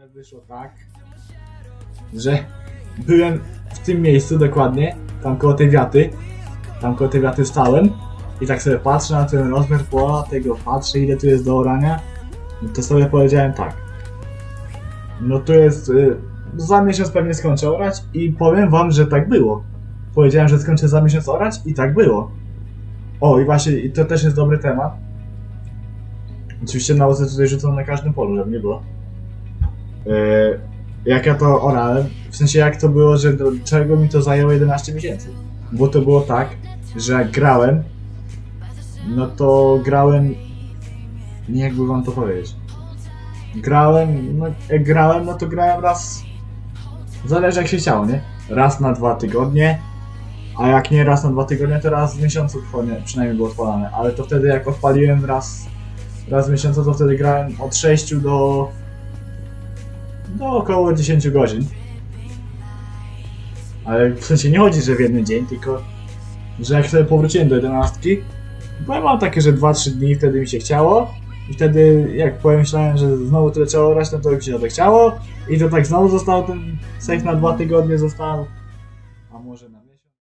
Ale wyszło tak, że byłem w tym miejscu dokładnie, tam koło tej wiaty, tam koło tej wiaty stałem i tak sobie patrzę na ten rozmiar pola, tego patrzę ile tu jest do orania, no to sobie powiedziałem tak. No to jest, y, za miesiąc pewnie skończę orać i powiem wam, że tak było. Powiedziałem, że skończę za miesiąc orać i tak było. O i właśnie, i to też jest dobry temat. Oczywiście nauce tutaj rzucą na każdym polu, żeby nie było. Yy, jak ja to orałem, w sensie jak to było, że do czego mi to zajęło 11 miesięcy. Bo to było tak, że jak grałem, no to grałem, nie jakby wam to powiedzieć. Grałem, no jak grałem, no to grałem raz, zależy jak się chciało, nie? Raz na dwa tygodnie, a jak nie raz na dwa tygodnie, to raz w miesiącu przynajmniej było odpalane. Ale to wtedy jak odpaliłem raz, raz w miesiącu, to wtedy grałem od 6 do do około 10 godzin. Ale w sensie nie chodzi, że w jeden dzień, tylko że jak sobie powróciłem do 11, bo mam takie, że 2-3 dni wtedy mi się chciało. I wtedy jak pomyślałem, że znowu tyle trzeba orać, no to mi się to chciało. I to tak znowu został ten sejf na dwa tygodnie został. A może na